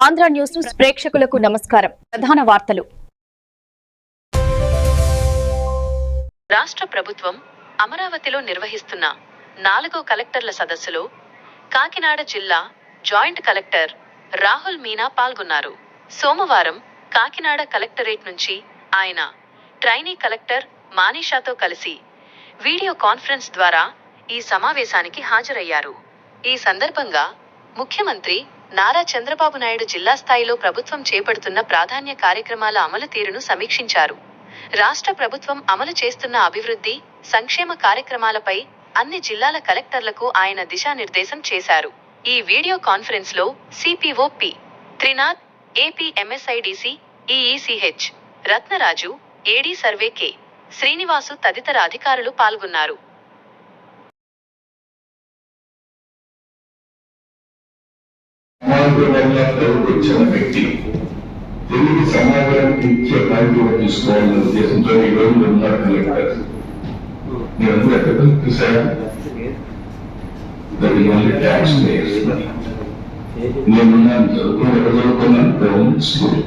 Andhra news news ప్రేక్షకులకు నమస్కారం. ప్రధాన వార్తలు. రాష్ట్ర ప్రభుత్వం అమరావతిలో నిర్వహిస్తున్న నాలుగో కలెక్టర్ల సదస్సులో కాకినాడ జిల్లా జాయింట్ కలెక్టర్ రాహుల్ మీనా పాల్గొన్నారు. సోమవారం కాకినాడ కలెక్టరేట్ నుంచి ఆయన ట్రైనీ కలెక్టర్ మానీషాతో కలిసి వీడియో కాన్ఫరెన్స్ ద్వారా ఈ సమావేశానికి హాజరయ్యారు. ఈ సందర్భంగా ముఖ్యమంత్రి నారా చంద్రబాబు నాయుడు జిల్లా స్థాయిలో ప్రభుత్వం చేపడుతున్న ప్రాధాన్య కార్యక్రమాల అమలు తీరును సమీక్షించారు. రాష్ట్ర ప్రభుత్వం అమలు చేస్తున్న అభివృద్ధి సంక్షేమ కార్యక్రమాలపై అన్ని జిల్లాల కలెక్టర్లకు ఆయన దిశానిర్దేశం చేశారు. ఈ వీడియో కాన్ఫరెన్స్లో CPO P. Trinath AP MSIDC EECH Ratnaraju AD survey K. Srinivasu తదితర అధికారులు పాల్గొన్నారు. సమాజంలో వచ్చిన వ్యక్తి. తెలుగు సమాజానికి ఇచ్చే బాధ్యత తీసుకోవాలనే ఉద్దేశంతో ఈ రోజు ఉన్నారు కలెక్టర్. మీరందరూ ఎక్కడ చూసారా ట్యాక్స్ నేను నేనున్నాను. చదువుకుని ఎక్కడ చదువుకున్నాను? Government school.